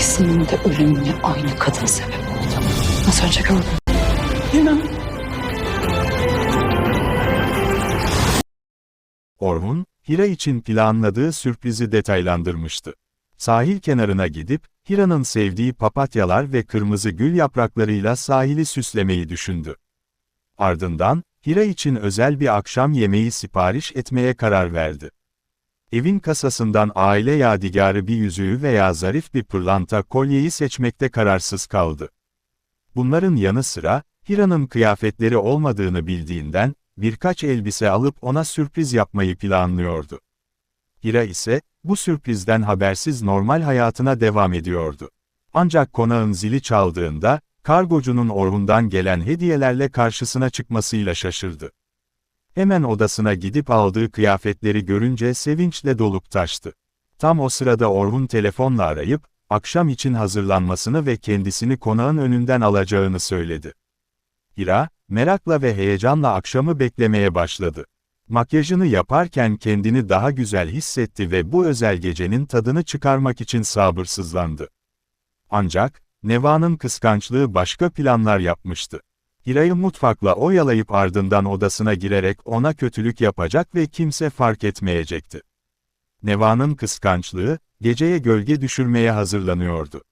İkisinin de ölümüne aynı kadın sebep oldu. Az önce gördüm. İnan. Orhun, Hira için planladığı sürprizi detaylandırmıştı. Sahil kenarına gidip, Hira'nın sevdiği papatyalar ve kırmızı gül yapraklarıyla sahili süslemeyi düşündü. Ardından, Hira için özel bir akşam yemeği sipariş etmeye karar verdi. Evin kasasından aile yadigarı bir yüzüğü veya zarif bir pırlanta kolyeyi seçmekte kararsız kaldı. Bunların yanı sıra, Hira'nın kıyafetleri olmadığını bildiğinden, birkaç elbise alıp ona sürpriz yapmayı planlıyordu. Hira ise, bu sürprizden habersiz normal hayatına devam ediyordu. Ancak konağın zili çaldığında, kargocunun Orhun'dan gelen hediyelerle karşısına çıkmasıyla şaşırdı. Hemen odasına gidip aldığı kıyafetleri görünce sevinçle dolup taştı. Tam o sırada Orhun telefonla arayıp, akşam için hazırlanmasını ve kendisini konağın önünden alacağını söyledi. Hira, merakla ve heyecanla akşamı beklemeye başladı. Makyajını yaparken kendini daha güzel hissetti ve bu özel gecenin tadını çıkarmak için sabırsızlandı. Ancak, Neva'nın kıskançlığı başka planlar yapmıştı. Hira'yı mutfakla oyalayıp ardından odasına girerek ona kötülük yapacak ve kimse fark etmeyecekti. Neva'nın kıskançlığı, geceye gölge düşürmeye hazırlanıyordu.